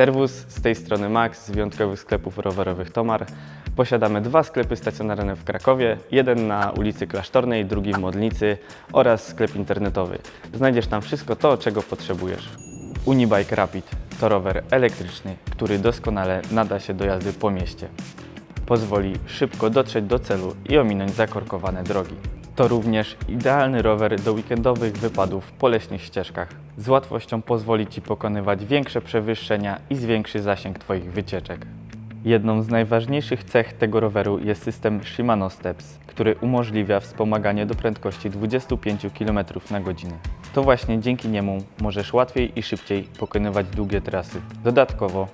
Serwus, z tej strony Max z wyjątkowych sklepów rowerowych Tomar. Posiadamy dwa sklepy stacjonarne w Krakowie, jeden na ulicy Klasztornej, drugi w Modlnicy oraz sklep internetowy. Znajdziesz tam wszystko to, czego potrzebujesz. Unibike Rapid to rower elektryczny, który doskonale nada się do jazdy po mieście. Pozwoli szybko dotrzeć do celu i ominąć zakorkowane drogi. To również idealny rower do weekendowych wypadów po leśnych ścieżkach. Z łatwością pozwoli Ci pokonywać większe przewyższenia i zwiększy zasięg Twoich wycieczek. Jedną z najważniejszych cech tego roweru jest system Shimano Steps, który umożliwia wspomaganie do prędkości 25 km na godzinę. To właśnie dzięki niemu możesz łatwiej i szybciej pokonywać długie trasy. Dodatkowo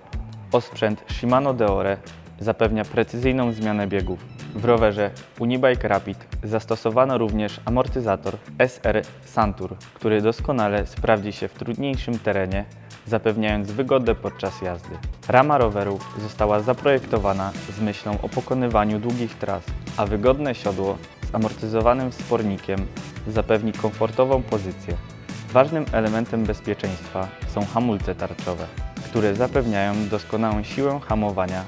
osprzęt Shimano Deore zapewnia precyzyjną zmianę biegów. W rowerze Unibike Rapid zastosowano również amortyzator SR Santur, który doskonale sprawdzi się w trudniejszym terenie, zapewniając wygodę podczas jazdy. Rama roweru została zaprojektowana z myślą o pokonywaniu długich tras, a wygodne siodło z amortyzowanym wspornikiem zapewni komfortową pozycję. Ważnym elementem bezpieczeństwa są hamulce tarczowe, które zapewniają doskonałą siłę hamowania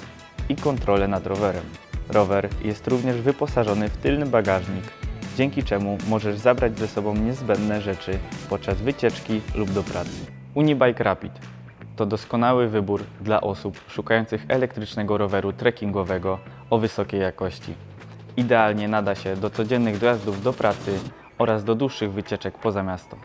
i kontrolę nad rowerem. Rower jest również wyposażony w tylny bagażnik, dzięki czemu możesz zabrać ze sobą niezbędne rzeczy podczas wycieczki lub do pracy. Unibike Rapid to doskonały wybór dla osób szukających elektrycznego roweru trekkingowego o wysokiej jakości. Idealnie nada się do codziennych dojazdów do pracy oraz do dłuższych wycieczek poza miasto.